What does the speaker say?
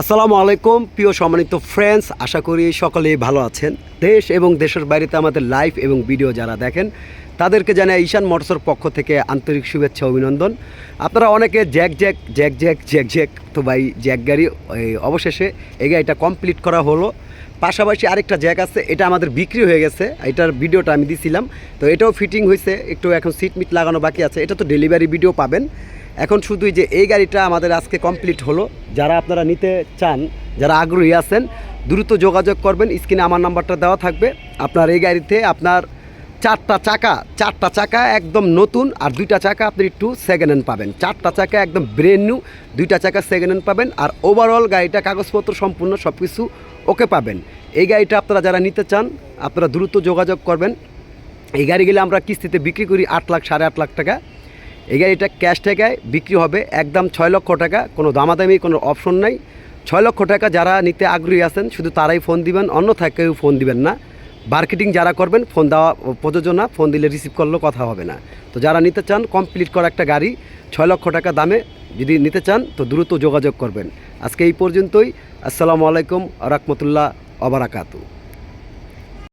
আসসালামু আলাইকুম, প্রিয় সম্মানিত ফ্রেন্ডস আশা করি সকলেই ভালো আছেন। দেশ এবং দেশের বাইরেতে আমাদের লাইভ এবং ভিডিও যারা দেখেন, তাদেরকে জানাই ঈশান মোটরসের পক্ষ থেকে আন্তরিক শুভেচ্ছা, অভিনন্দন। আপনারা অনেকে Jack Jack Jack Jack Jack Jack, তো ভাই জ্যাক গাড়ি অবশেষে এই গাড়িটা কমপ্লিট করা হলো। পাশাপাশি আরেকটা জ্যাক আছে, এটা আমাদের বিক্রি হয়ে গেছে, এটার ভিডিওটা আমি দিছিলাম। তো এটাও ফিটিং হয়েছে একটু এখন সিট মিট লাগানো বাকি আছে, এটা তো ডেলিভারি ভিডিও পাবেন। এখন শুধুই যে এই গাড়িটা আমাদের আজকে কমপ্লিট হলো। যারা আপনারা নিতে চান, যারা আগ্রহী আছেন, দ্রুত যোগাযোগ করবেন। স্ক্রিনে আমার নাম্বারটা দেওয়া থাকবে। আপনার এই গাড়িতে আপনার চারটা চাকা চারটা চাকা একদম নতুন আর দুইটা চাকা আপনি একটু সেকেন্ড হ্যান্ড পাবেন। চারটা চাকা একদম ব্রেন নিউ দুইটা চাকা সেকেন্ড হ্যান্ড পাবেন আর ওভারঅল গাড়িটা কাগজপত্র সম্পূর্ণ সব কিছু ওকে পাবেন। এই গাড়িটা আপনারা যারা নিতে চান, আপনারা দ্রুত যোগাযোগ করবেন। এই গাড়িগুলো আমরা কিস্তিতে বিক্রি করি আট লাখ, সাড়ে আট লাখ টাকা। এই গাড়িটা ক্যাশ টাকায় বিক্রি হবে একদম ছয় লক্ষ টাকা। কোনো দামাদামি, কোনো অপশন নাই। ছয় লক্ষ টাকা যারা নিতে আগ্রহী আছেন, শুধু তারাই ফোন দিবেন অন্য কেউ ফোন দিবেন না। মার্কেটিং যারা করবেন ফোন দেওয়া প্রযোজ্য না ফোন দিলে রিসিভ করলেও কথা হবে না। তো যারা নিতে চান কমপ্লিট করা একটা গাড়ি, ছয় লক্ষ টাকা দামে যদি নিতে চান, তো দ্রুত যোগাযোগ করবেন। আজকে এই পর্যন্তই। আসসালামু আলাইকুম, রহমতুল্লাহ অবরাকাতু